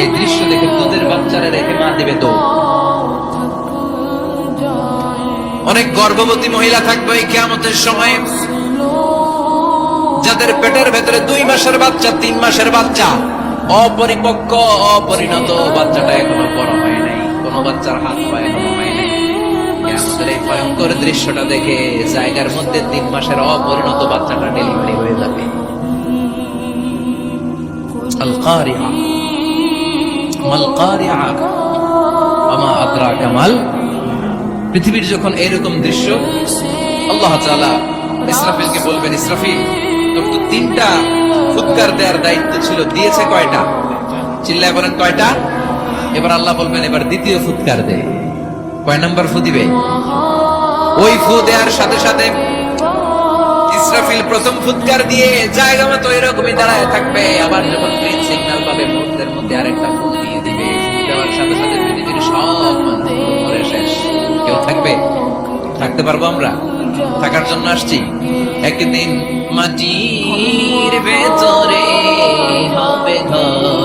এই দৃশ্য দেখে বাচ্চারা রেখে মা দেবে তো। অনেক গর্ভবতী মহিলা থাকবে এই কেয়ামতের সময়, যাদের পেটের ভেতরে দুই মাসের বাচ্চা, তিন মাসের বাচ্চা, অপরিপক্ক, অপরিণত বাচ্চাটা এখনও বড় হয় নাই, কোনো বাচ্চার হাত পা এখনও হয় এই ভয়ঙ্কর দৃশ্যটা দেখে জায়গার মধ্যে তিন মাসের অপরিণত বাচ্চাটা ডেলিভারি হয়ে যাবে। পৃথিবীর যখন এরকম দৃশ্য, আল্লাহ ইসরাফিলকে বলবেন, ইসরাফিল, তোর তো তিনটা ফুৎকার দেওয়ার দায়িত্ব ছিল, দিয়েছে কয়টা? চিল্লায় বলেন কয়টা? এবার আল্লাহ বলবেন, এবার দ্বিতীয় ফুৎকার দে। কয় নাম্বার ফু দিবে? ওই ফু দেওয়ার সাথে সাথে ইসরাফিল প্রথম ফুৎকার দিয়ে জায়গা মতো এরকমই দাঁড়ায় থাকবে। আবার যখন গ্রিন সিগন্যাল পাবে, মুহূর্তের মধ্যে আরেকটা ফু দিয়ে দিবে। দেওয়ার সাথে সাথে পৃথিবীর সব মানুষ মরে শেষ, কেউ থাকবে? থাকতে পারব আমরা? থাকার জন্য আসছি। একদিন মাটির ভেতরে হবে ঘরে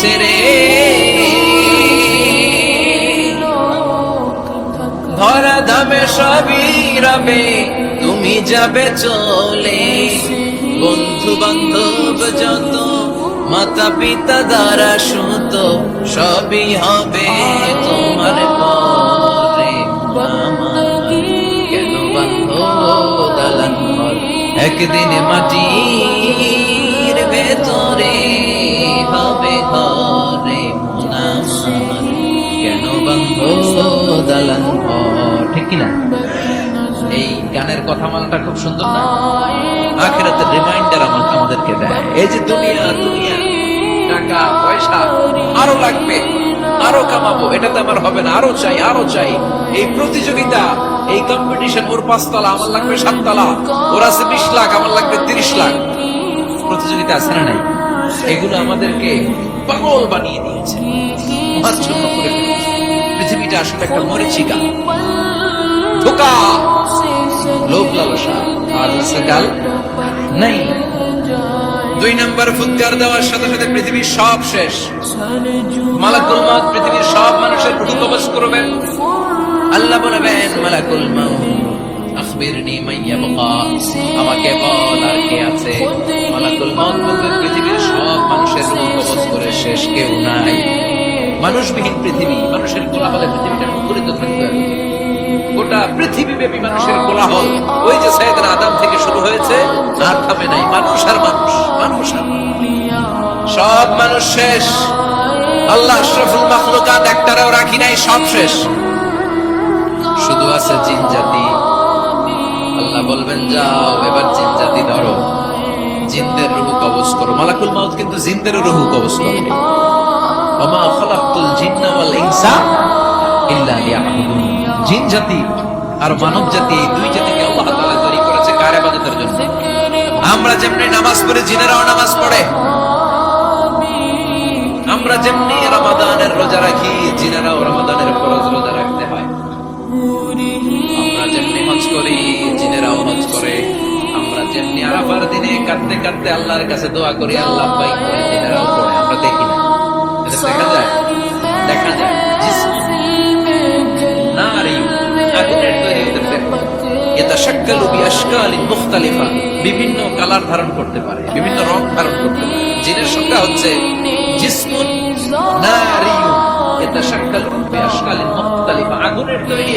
ছেড়ে। ধরা ধামে সবই রবে, তুমি যাবে চলে। বন্ধু বান্ধব যত, মাতা পিতা দ্বারা সুত, সবই হবে তোমার পরে। কেন বান্ধ দালান একদিন মাটির এই গানের কথা মালাটা খুব সুন্দর না? আখেরাতের রিমাইন্ডার আমাকে আমাদেরকে দেয়। এই যে দুনিয়া দুনিয়া, টাকা, পয়সা, আরও লাগবে, আরও কামাবো এটাতে আমার হবে না। আরও চাই আরও চাই। এই প্রতিযোগিতা, এই কম্পিটিশন ওর পাঁচতলা, আমার লাগবে সাততলা। ওর আছে বিশ লাখ, আমার লাগবে তিরিশ লাখ। প্রতিযোগিতা আছে না নাই? এগুলো আমাদেরকে পাগল বানিয়ে দিয়েছে। পৃথিবীটা আসলে একটা মরিচিকা ধোকা লোভ লালসা, আর দুই নম্বর ফুৎকার দেওয়ার সাথে সাথে পৃথিবীর সব শেষ। মালাকুল পৃথিবীর সব মানুষের কবজ করবেন। আল্লাহ বলবেন, মালাকুল আখবিরনি আমাকে বল আর কে আছে? পৃথিবীর সব মানুষের রূহ করে শেষ কেউ নাই। মানুষবিহীন পৃথিবী, মানুষের কোলাহলে পৃথিবীটা মুখরিত থাকবে গোটা পৃথিবী ব্যাপী মানুষের কোলাহল। ওই যে থেকে শুরু হয়েছে, আর নাই। মানুষ আর মানুষ মানুষ আর সব মানুষ শেষ। আল্লাহ আশরাফুল মাখলুকাত একটারেও রাখি নাই, সব শেষ। শুধু আছে জিন জাতি। আল্লাহ বলবেন, যাও, এবার জিন ধরো। জিনদের রুহু কবজ করো। মালাকুল মাউত কিন্তু জিনদের রুহু কবজ করে ওমা খালাকতুল জিন্না ওয়াল ইনসা ইল্লা লিয়াবুদুন। জিন জাতি আর মানব জাতি এই দুই জাতিকে আল্লাহ তাআলা তৈরি করেছে কার ইবাদতের জন্য? আমরা যেমনি নামাজ পড়ে জিনেরাও নামাজ পড়ে। আমরা যেমনি রমাদানের রোজা রাখি, জিনেরাও রমাদানের ফরজ রোজা কাঁদতে কাঁদতে আল্লাহর কাছে দোয়া করি, আল্লাহ আমরা দেখি না। দেখা যায়, দেখা বিভিন্ন কালার ধারণ করতে পারে, বিভিন্ন রং ধারণ করতে পারে। জিনের সংখ্যা হচ্ছে আগুনের তৈরি